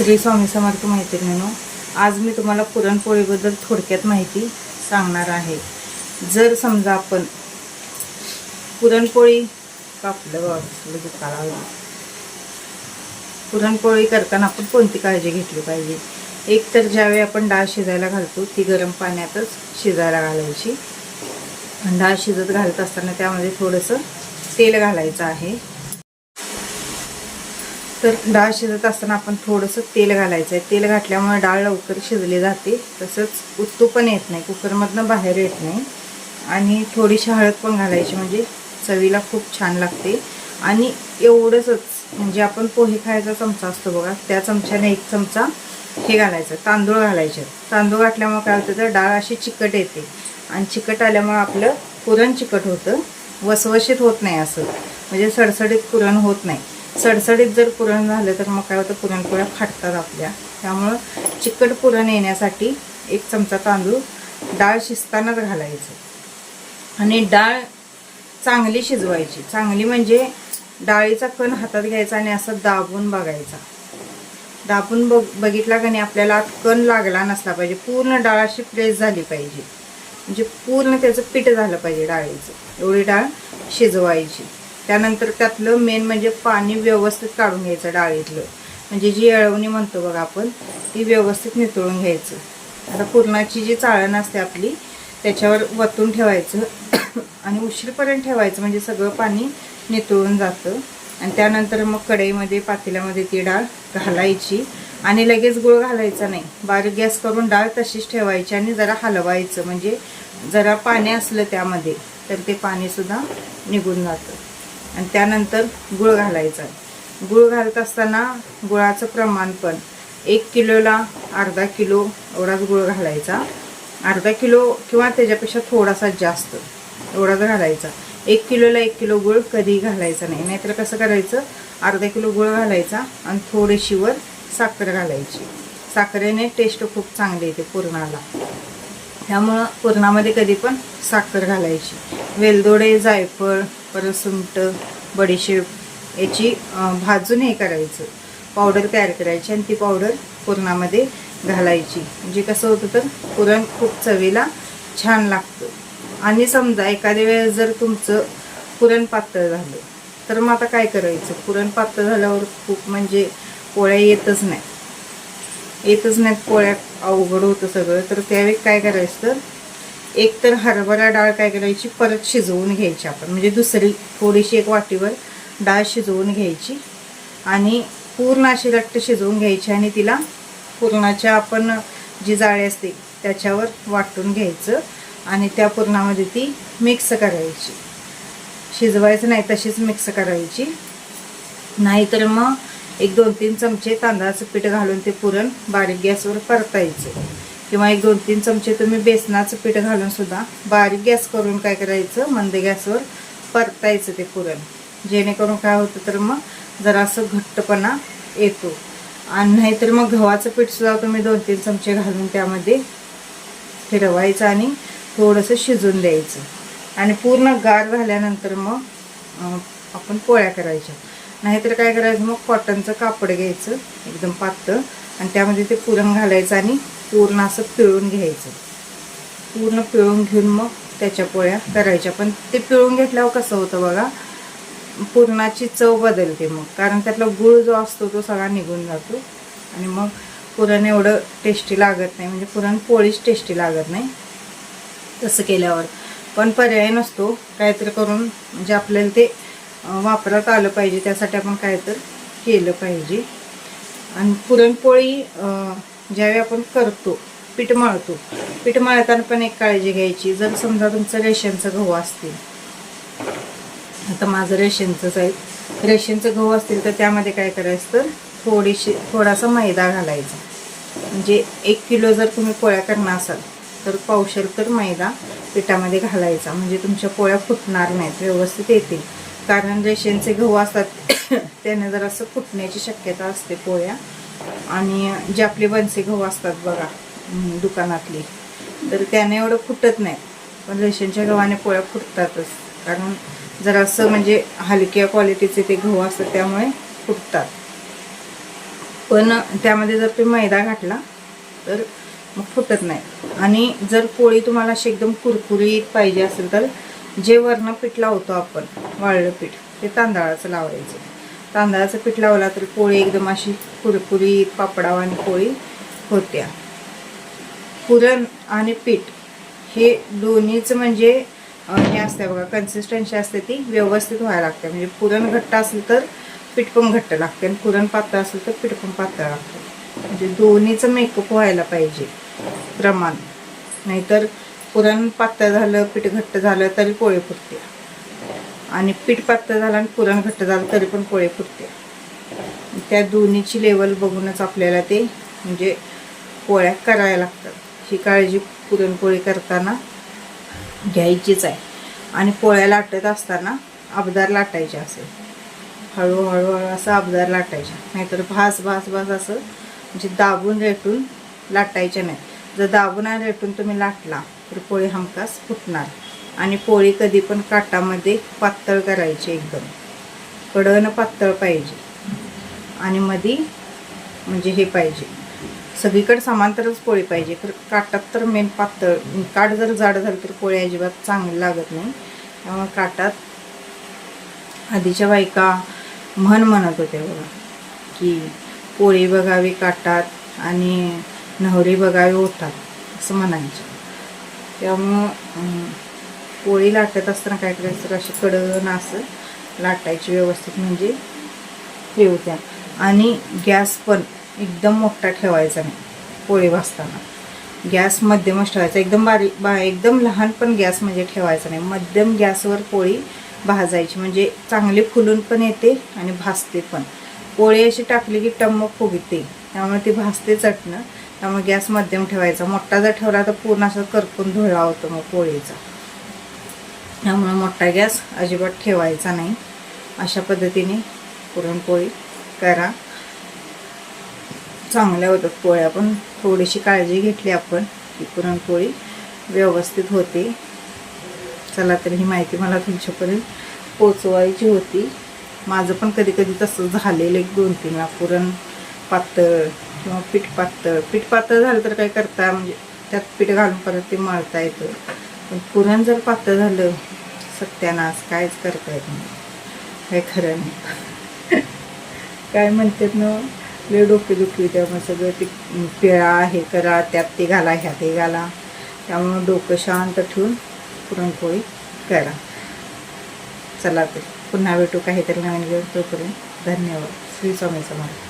श्री स्वामी समर्थ मैत्रिणीनो आज मी तुम्हाला पुरणपोळीबद्दल थोडक्यात माहिती सांगणार आहे. जर समजा आपण पुरणपोळी कापलं बघ पुरणपोळी करताना आपण कोणती काळजी घेतली पाहिजे? एक तर ज्यावेळी आपण डाळ शिजायला घालतो ती गरम पाण्यातच शिजायला घालायची. डाळ शिजत घालत असताना त्यामध्ये थोडंसं तेल घालायचं आहे. तर डाळ शिजत असताना आपण थोडंसं तेल घालायचं आहे. तेल घातल्यामुळे डाळ लवकर शिजली जाते. तसंच उत्तू पण येत नाही. कुकरमधनं बाहेर येत नाही. आणि थोडीशी हळद पण घालायची म्हणजे चवीला खूप छान लागते. आणि एवढंच म्हणजे आपण पोहे खायचा चमचा असतो बघा त्या चमच्याने एक चमचा हे घालायचं तांदूळ घालायचे. तांदूळ घातल्यामुळे काय होतं तर डाळ अशी चिकट येते. आणि चिकट आल्यामुळे आपलं पुरण चिकट होतं. वसवशीत होत नाही असं. म्हणजे सडसडीत पुरण होत नाही. सडसडीत जर पुरण झालं तर मग काय होतं? पुरणपोळ्या फाटतात आपल्या. त्यामुळं चिकट पुरण येण्यासाठी एक चमचा तांदूळ डाळ शिजतानाच घालायचं. आणि डाळ चांगली शिजवायची. चांगली म्हणजे डाळीचा कण हातात घ्यायचा आणि असं दाबून बघायचा. दाबून बघ बघितला का नाही? आपल्याला कण लागला नसला पाहिजे. पूर्ण डाळ अशी प्रेस झाली पाहिजे. म्हणजे पूर्ण त्याचं पीठ झालं पाहिजे डाळीचं. एवढी डाळ शिजवायची. त्यानंतर त्यातलं मेन म्हणजे पाणी व्यवस्थित काढून घ्यायचं डाळीतलं. म्हणजे जी येळवणी म्हणतो बघा आपण ती व्यवस्थित नितळून घ्यायचं. आता पुरणाची जी चाळण असते आपली त्याच्यावर वतून ठेवायचं आणि उशीरपर्यंत ठेवायचं म्हणजे सगळं पाणी नितळून जातं. आणि त्यानंतर मग कढईमध्ये पातेल्यामध्ये ती डाळ घालायची. आणि लगेच गुळ घालायचा नाही. बारीक गॅस करून डाळ तशीच ठेवायची आणि जरा हलवायचं. म्हणजे जरा पाणी असलं त्यामध्ये तर ते पाणीसुद्धा निघून जातं. आणि त्यानंतर गुळ घालायचा. गुळ घालत असताना गुळाचं प्रमाण पण एक किलोला अर्धा किलो एवढाच गुळ घालायचा. अर्धा किलो किंवा त्याच्यापेक्षा थोडासा जास्त एवढाच घालायचा. एक किलोला एक किलो गुळ कधी घालायचा नाही. नाहीतर कसं करायचं? अर्धा किलो गुळ घालायचा आणि थोडीशी वर साखर घालायची. साखरेने टेस्ट खूप चांगली येते पुरणाला. त्यामुळं पुरणामध्ये कधी पण साखर घालायची. वेलदोडे जायफळ परत सुंट बडीशेप याची भाजून हे करायचं. पावडर तयार करायची आणि ती पावडर पुरणामध्ये घालायची. म्हणजे कसं होतं तर पुरण खूप चवीला छान लागतं. आणि समजा एखाद्या वेळेस जर तुमचं पुरण पातळ झालं तर मग आता काय करायचं? पुरण पातळ झाल्यावर खूप म्हणजे पोळ्या येतच नाही येतच नाहीत पोळ्या अवघड होतं सगळं. तर त्यावेळी काय करायचं तर एक तर हरभरा डाळ काय करायची? परत शिजवून घ्यायची आपण. म्हणजे दुसरी थोडीशी एक वाटीवर डाळ शिजवून घ्यायची आणि पूर्ण अशी रट्ट शिजवून घ्यायची आणि तिला पुरणाच्या आपण जी जाळी असते त्याच्यावर वाटून घ्यायचं आणि त्या पुरणामध्ये ती मिक्स करायची. शिजवायचं नाही तशीच मिक्स करायची. नाहीतर मग एक दोन तीन चमचे तांदळाचं पीठ घालून ते पुरण बारीक गॅसवर परतायचं. किंवा एक दोन तीन चमचे तुम्ही बेसनाचं पीठ घालून सुद्धा बारीक गॅस करून काय करायचं? मंद गॅसवर परतायचं ते पुरण. जेणेकरून काय होतं तर मग जरासं घट्टपणा येतो. आणि नाहीतर मग गव्हाचं पीठसुद्धा तुम्ही दोन तीन चमचे घालून त्यामध्ये फिरवायचं आणि थोडंसं शिजून द्यायचं. आणि पूर्ण गार झाल्यानंतर मग आपण पोळ्या करायच्या. नाहीतर काय करायचं मग कॉटनचं कापड घ्यायचं एकदम पातळ आणि त्यामध्ये ते पुरण घालायचं आणि पूर्ण असं पिळून घ्यायचं. पूर्ण पिळून घेऊन मग त्याच्या पोळ्या करायच्या. पण ते पिळून घेतल्यावर कसं होतं बघा पुरणाची चव बदलते मग. कारण त्यातला गुळ जो असतो तो सगळा निघून जातो. आणि मग पुरण एवढं टेस्टी लागत नाही. म्हणजे पुरण पोळीच टेस्टी लागत नाही. तसं केल्यावर. पण पर्याय नसतो. काहीतरी करून म्हणजे आपल्याला ते वापरात आलं पाहिजे त्यासाठी आपण काय तर केलं पाहिजे. आणि पुरणपोळी ज्यावेळी आपण करतो पीठ मळतो पीठ मळताना पण एक काळजी घ्यायची. जर समजा तुमचं रेशनचं गहू असतील आता माझं रेशनचंच आहे. रेशनचं गहू असतील तर त्यामध्ये काय करायचं तर थोडीशी थोडासा मैदा घालायचा. म्हणजे एक किलो जर तुम्ही पोळ्या करणार असाल तर पावशेर तर मैदा पिठामध्ये घालायचा. म्हणजे तुमच्या पोळ्या फुटणार नाहीत व्यवस्थित येतील. कारण रेशनचे गहू असतात त्याने जर असं फुटण्याची शक्यता असते पोळ्या. आणि जे आपले बनसे गहू असतात बघा दुकानातले तर त्याने एवढं फुटत नाही. पण रेशनच्या गव्हाने पोळ्या फुटतातच. कारण जरासं म्हणजे हलक्या क्वालिटीचे ते गहू असतात त्यामुळे फुटतात. पण त्यामध्ये जर तुम्ही मैदा घातला तर मग फुटत नाही. आणि जर पोळी तुम्हाला अशी एकदम कुरकुरीत पाहिजे असेल तर जे वरनं पीठ लावतो आपण वाळलं पीठ ते तांदळाचं लावायचं. तांदळाचं पीठ लावला तर पोळी एकदम अशी कुरकुरीत पापडावानी पोळी होत्या. पुरण आणि पीठ हे दोन्हीचं म्हणजे हे असते बघा कन्सिस्टन्सी असते ती व्यवस्थित व्हायला लागते. म्हणजे पुरण घट्ट असेल तर पीठ पण घट्ट लागते आणि पुरण पातळ असेल तर पीठ पण पातळ लागतं. म्हणजे दोन्हीचं मेकअप व्हायला पाहिजे प्रमाण. नाहीतर पुरण पातळ झालं पीठ घट्ट झालं तरी पोळी फुटते आणि पीठ पातळ झालं आणि पुरण घट्ट झालं तरी पण पोळी फुटते त्या दोन्हीची लेवल बघूनच आपल्याला ते म्हणजे पोळ्या करायला लागतात. ही काळजी पुरणपोळी करताना घ्यायचीच आहे. आणि पोळ्या लाटत असताना अबदार लाटायचे असेल हळूहळू असं अबदार लाटायच्या नाहीतर भास भास भास असं म्हणजे दाबून रेटून लाटायच्या नाही जर दाबून रेटून तुम्ही लाटला तर पोळी हमखास फुटणार. आणि पोळी कधी पण काटामध्ये पातळ करायची एकदम. कडन पातळ पाहिजे. आणि मधी म्हणजे हे पाहिजे. सगळीकडे समांतरच पोळी पाहिजे तर काटात तर मेन पातळ काठ जर जाड झालं तर पोळी अजिबात चांगली लागत नाही. त्यामुळे काटात आधीच्या बायका म्हण म्हणत होत्या बघा की पोळी बघावी काटात आणि नवरी बघावे होतात असं म्हणायचं. त्यामुळं पोळी लाटत असताना काय करायचं तर अशी कडन असं लाटायची व्यवस्थित म्हणजे हे होत्या आणि गॅस पण एकदम मोठा ठेवायचा नाही पोळी भाजताना. गॅस मध्यमच ठेवायचा एकदम बारीक बा एकदम लहान पण गॅस म्हणजे ठेवायचा नाही. मध्यम गॅसवर पोळी भाजायची म्हणजे चांगली फुलून पण येते आणि भाजते पण. पोळी अशी टाकली की टम्म फुगते त्यामुळे ती भाजते चटणं. त्यामुळे गॅस मध्यम ठेवायचा. मोठा जर ठेवला तर पूर्ण असं करपून धुळा होतो मग पोळीचा. त्यामुळे मोठा गॅस अजिबात ठेवायचा नाही. अशा पद्धतीने पुरणपोळी करा. चांगल्या होतात पोळ्या पण थोडीशी काळजी घेतली आपण की पुरणपोळी व्यवस्थित होते. चला तर ही माहिती मला तुमच्यापर्यंत पोचवायची होती. माझं पण कधी कधी तसं झालेलं एक दोन तीन वेळा पुरण पातळ किंवा पीठ पातळ. पीठ पातळ झालं तर काय करता म्हणजे त्यात पीठ घालून परत ते मळता येतं. पण पुरण जर पातळ झालं सत्यानाश कायच करता येत नाही. काय खरं नाही. काय म्हणतात ना लय डोके दुखी त्यामुळे सगळं ते पिळा हे करा त्यात ते घाला ह्या ते घाला. त्यामुळं डोकं शांत ठेवून पुरणपोळी करा. चला तर पुन्हा भेटू काहीतरी नवीन घेऊन तोपर्यंत. धन्यवाद. श्री स्वामी समर्थ.